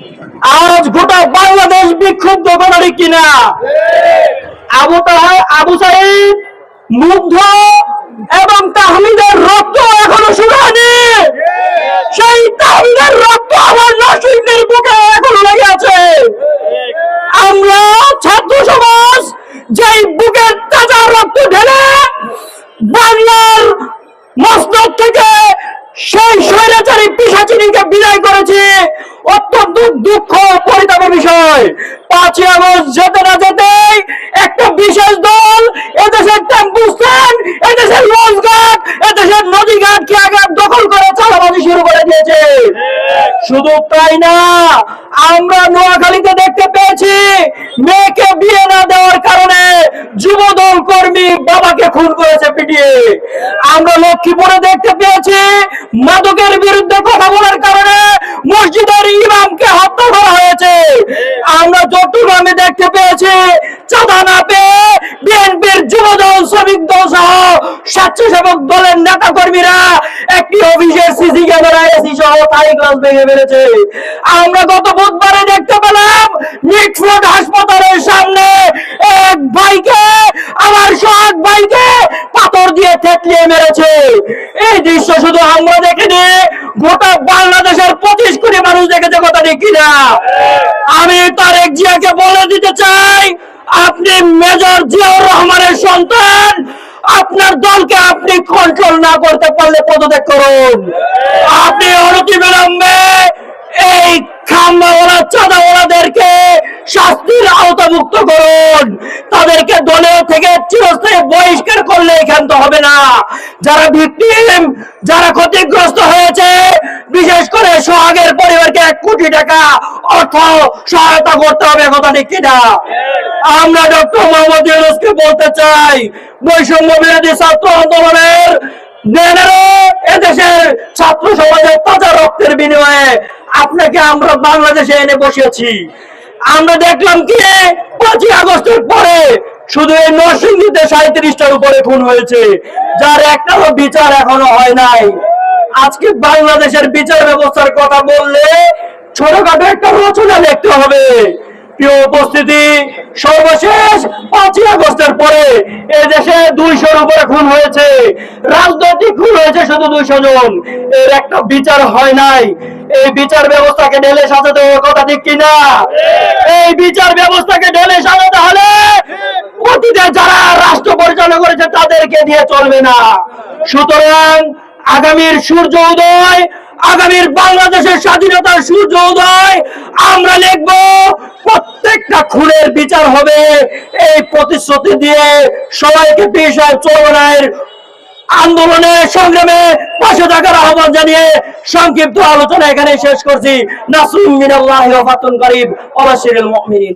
আজ গোটা বাংলাদেশ বিক্ষুব্ধ করি কিনা? আবু তাহ- আবু সাইদ, মুগ্ধ এবং তাহমিদের রক্ত এখনও শুকায়নি সেই তাহমিদের রক্ত আমার নাসিকদের বুকে এখনও লেগে আছে। আমরা ছাত্র সমাজ যেই বুকের তাজা রক্ত ঢেলে বাংলার পরিতাপের বিষয়। পাঁচই আগস্ট যেতে না যেতেই একটা বিশেষ দল এদেশের টেম্পু এদেশের লঞ্চঘাট এদেশের আগে দখল করে চালাবাজি শুরু করে দিয়েছে। শুধু তাই না, আমরা নোয়াখালীতে দেখতে পেয়েছি মেয়েকে বিয়ে না দেওয়ার কারণে যুবদল কর্মী বাবাকে খুন করেছে পিটিয়ে। আমরা লক্ষ্মীপুরে দেখতে পেয়েছি মাদকের বিরুদ্ধে কথা বলার কারণে মসজিদের ইমামকে হত্যা করা হয়েছে। আমরা চট্টগ্রামে দেখতে পেয়েছি, চাঁদা না পেয়ে বিএনপির যুবদল, শ্রমিক দল সহ স্বেচ্ছাসেবক দলের নেতা কর্মীরা একটি অফিসের সিসি ক্যামেরা, এসি সহ থাই গ্লাস ভেঙে ফেলেছে। আমরা গত বুধবারে দেখতে পেলাম মিটফোর্ড হাসপাতালের সামনে এক ভাইকে, আমার সৎ ভাইকে পাথর দিয়ে থেতলিয়ে মেরেছে। এই দৃশ্য শুধু আমরা দেখিনি, গোটা বাংলাদেশের ঠিক কিনা? আমি তারেক জিয়াকে বলে দিতে চাই, আপনি মেজর জিয়াউর রহমানের সন্তান। আপনার দলকে আপনি কন্ট্রোল না করতে পারলে পদত্যাগ করুন। আপনি অনতি বিলম্বে এই খাম্বাওয়ালা, চাঁদাওয়ালাদেরকে শাস্তির আওতামুক্ত করুন। তাদেরকে দলে থেকে চিরস্থায়ী বহিষ্কার করলে এখান হবে না। যারা ভিকটিম, যারা ক্ষতিগ্রস্ত হয়েছে সহায়তা করতে হবে, কথা ঠিক কিনা? আমরা ডক্টর মোহাম্মদ ইউনুসকে বলতে চাই, বৈষম্য বিরোধী ছাত্র আন্দোলনের এদেশের ছাত্র সমাজের তাজা রক্তের বিনিময়ে আপনাকে আমরা বাংলাদেশে এনে বসিয়েছি। আমরা দেখলাম কি, পাঁচই আগস্টের পরে শুধু এই নরসিংদীতে সাঁত্রিশটার উপরে খুন হয়েছে, যার একটাও বিচার এখনও হয় নাই। আজকে বাংলাদেশের বিচার ব্যবস্থার কথা বললে ছোটখাটো একটা রচনা দেখতে হবে। উপস্থিতি, সর্বশেষ পাঁচই পরে এই দেশে দুইশোর উপরে খুন হয়েছে। খুন হয়েছে শুধু দুইশো জন। একটা বিচার হয় নাই। এই বিচার ব্যবস্থাকে ঢেলে সাজাতে কথা ঠিক কিনা? এই বিচার ব্যবস্থাকে ঢেলে সাজাতে হলে অতীতে যারা রাষ্ট্র পরিচালনা করেছে তাদেরকে দিয়ে চলবে না। সুতরাং আগামীর সূর্য উদয় আগামীর বাংলাদেশের স্বাধীনতার সূর্য উদয় আমরা লিখব। প্রত্যেকটা খুনের বিচার হবে এই প্রতিশ্রুতি দিয়ে সবাইকে পেশায় চলনের আন্দোলনে সংগ্রামে পাশে থাকার আহ্বান জানিয়ে সংক্ষিপ্ত আলোচনা এখানে শেষ করছি। নাসরুম করিব